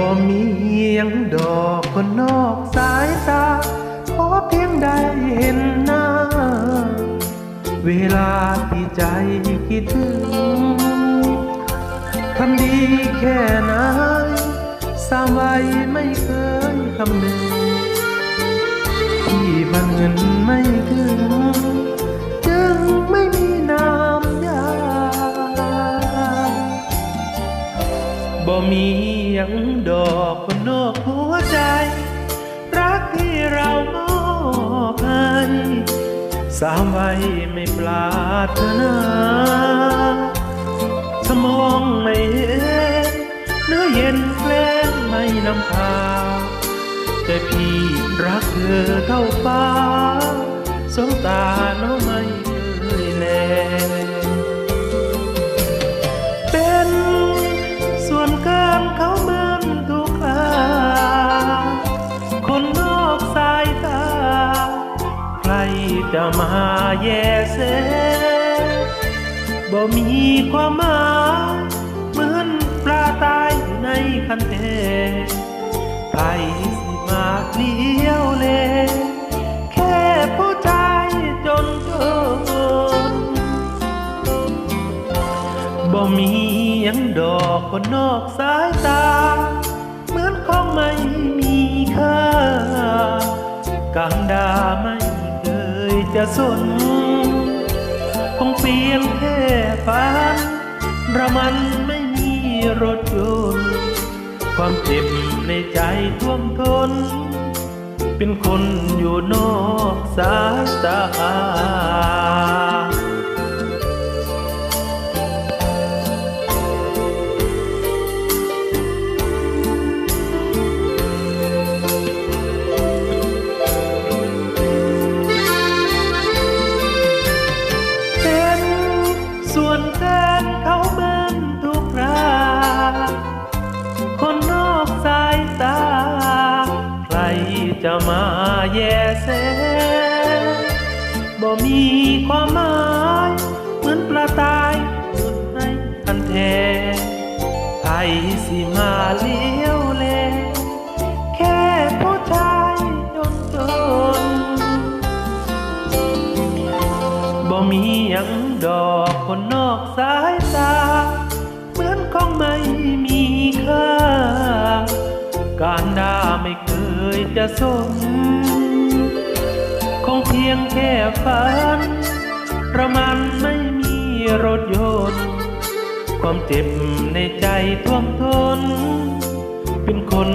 บ่มีหยังดอกคนนอกสายตาขอเพียงได้เห็นหน้า เวลาที่ใจคิดถึงทำดีแค่ไหนสามไว้ไม่เคยคำนึงที่มันเงินไม่ถึง บ่มียังดอกคนนอกหัวใจ รักที่เรามอบให้สามไว้ไม่ปราถนาสมองไม่เห็นเนื้อเย็นแกล้งไม่นำพา แต่พี่รักเธอเท่าฟ้าสงตาเนาะไม่เคยแล จะมาแย่เสบ่มีความหมายเหมือนปลาตายในคันเทใครสิมาเลี้ยวเล แค่ผู้ใจจนจนบ่มียังดอกคนนอกสายตา เหมือนของไม่มีค่าการดา จะสนคงเพียงแค่ฝันระมันไม่มีรถยนต์ความเจ็บในใจท่วมทน เป็นคนอยู่นอกสายตา จะมาแย่แสบ่มีความหมายเหมือนปลาตายอยู่ในคันแทใครสิมาเลี้ยวเลแค่ผู้ชายจนจนบ่มีหยังดอกคนนอกสายตา การด่าไม่เคยจะสม คงเพียงแค่ฝันประมันไม่มีรถยนต์ ความเจ็บในใจท่วมทน เป็นคน